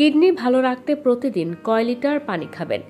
Kidney ভালো রাখতে প্রতিদিন কয় লিটার পানি খাবেন?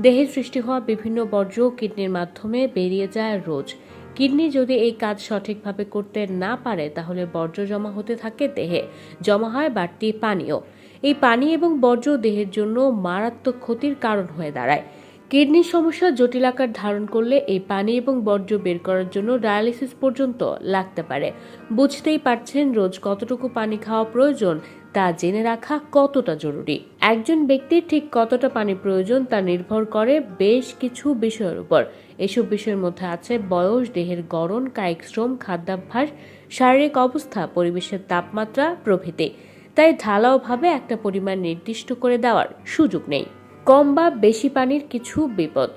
দেহের সৃষ্টি হওয়া বিভিন্ন বর্জ্য কিডনির মাধ্যমে বেরিয়ে যায় রোজ। কিডনি যদি এই কাজ সঠিকভাবে করতে না পারে, তাহলে বর্জ্য জমা হতে থাকে দেহে। জমা হয় বাড়তি পানীয় এই পানি এবং বর্জ্য দেহের জন্য মারাত্মক ক্ষতির কারণ হয়ে দাঁড়ায়। কিডনির সমস্যা জটিল আকার ধারণ করলে এই পানি এবং বর্জ্য বের করার জন্য ডায়ালিসিস পর্যন্ত লাগতে পারে। বুঝতেই পারছেন রোজ কতটুকু পানি খাওয়া প্রয়োজন, তা জেনে রাখা কতটা জরুরি। একজন ব্যক্তির ঠিক কতটা পানি প্রয়োজন তা নির্ভর করে বেশ কিছু বিষয়ের উপর। এসব বিষয়ের মধ্যে আছে বয়স, দেহের গড়ন, কায়িক শ্রম, খাদ্যাভ্যাস, শারীরিক অবস্থা, পরিবেশের তাপমাত্রা, প্রভৃতি। তাই ঢালাওভাবে একটা পরিমাণ নির্দিষ্ট করে দেওয়ার সুযোগ নেই। কম বা বেশি পানির কিছু বিপদ।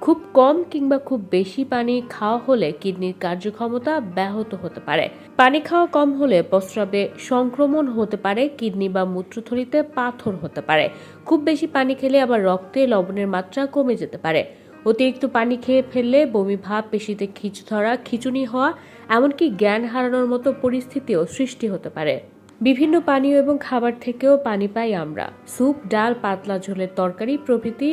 খুব কম কিংবা খুব বেশি পানি খাওয়া হলে কিডনির কার্যক্ষমতা ব্যাহত হতে পারে। পানি খাওয়া কম হলে প্রস্রাবে সংক্রমণ হতে পারে, কিডনি বা মূত্রথলিতে পাথর হতে পারে। খুব বেশি পানি খেলে আবার রক্তে লবণের মাত্রা কমে যেতে পারে। অতিরিক্ত পানি খেয়ে ফেললে বমি ভাব, পেশিতে খিচ ধরা খিচুনি হওয়া, এমনকি জ্ঞান হারানোর মতো পরিস্থিতিও সৃষ্টি হতে পারে। বিভিন্ন পানীয় এবং খাবার থেকেও পানি পাই আমরা। স্যুপ, ডাল, পাতলা ঝোলের তরকারি প্রভৃতি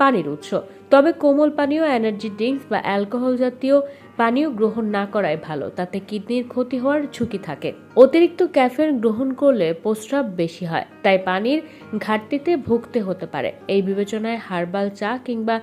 পানির উৎস। তবে কোমল পানীয়, এনার্জি ড্রিঙ্কস বা অ্যালকোহল জাতীয় পানীয় গ্রহণ না করাই ভালো। তাতে কিডনির ক্ষতি হওয়ার ঝুঁকি থাকে। অতিরিক্ত ক্যাফেন গ্রহণ করলে প্রস্রাব বেশি হয়, তাই পানির ঘাটতিতে ভুগতে হতে পারে। এই বিবেচনায় হার্বাল চা কিংবা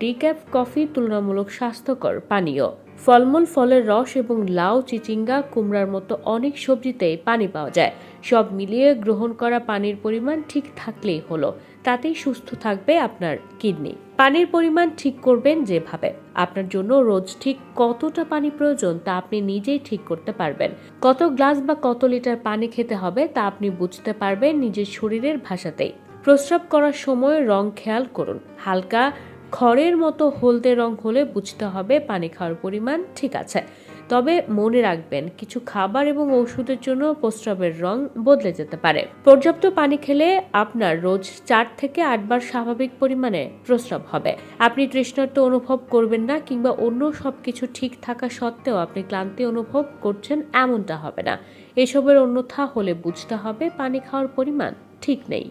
ডিক্যাফ কফি তুলনামূলক স্বাস্থ্যকর পানীয়। ফলমূল, ফলের রস এবং লাউ, চিচিঙ্গা, কুমড়ার মতো অনেক সবজিতেই পানি পাওয়া যায়। সব মিলিয়ে গ্রহণ করা পানির পরিমাণ ঠিক থাকলেই হলো। তাতেই সুস্থ থাকবে আপনার কিডনি। পানির পরিমাণ ঠিক করবেন যেভাবে। আপনার জন্য রোজ ঠিক কতটা পানি প্রয়োজন তা আপনি নিজেই ঠিক করতে পারবেন। কত গ্লাস বা কত লিটার পানি খেতে হবে তা আপনি বুঝতে পারবেন নিজের শরীরের ভাষাতেই। প্রস্রাব করার সময় রং খেয়াল করুন। হালকা খড়ের মতো হলদে রং হলে বুঝতে হবে পানি খাওয়ার পরিমাণ ঠিক আছে। তবে মনে রাখবেন, কিছু খাবার এবং ওষুধের জন্য প্রস্রাবের রং বদলে যেতে পারে। পর্যাপ্ত পানি খেলে আপনার রোজ চার থেকে আটবার স্বাভাবিক পরিমাণে প্রস্রাব হবে। আপনি তৃষ্ণার্ত অনুভব করবেন না কিংবা অন্য সবকিছু ঠিক থাকা সত্ত্বেও আপনি ক্লান্তি অনুভব করছেন এমনটা হবে না। এসবের অন্যথা হলে বুঝতে হবে পানি খাওয়ার পরিমাণ ঠিক নেই।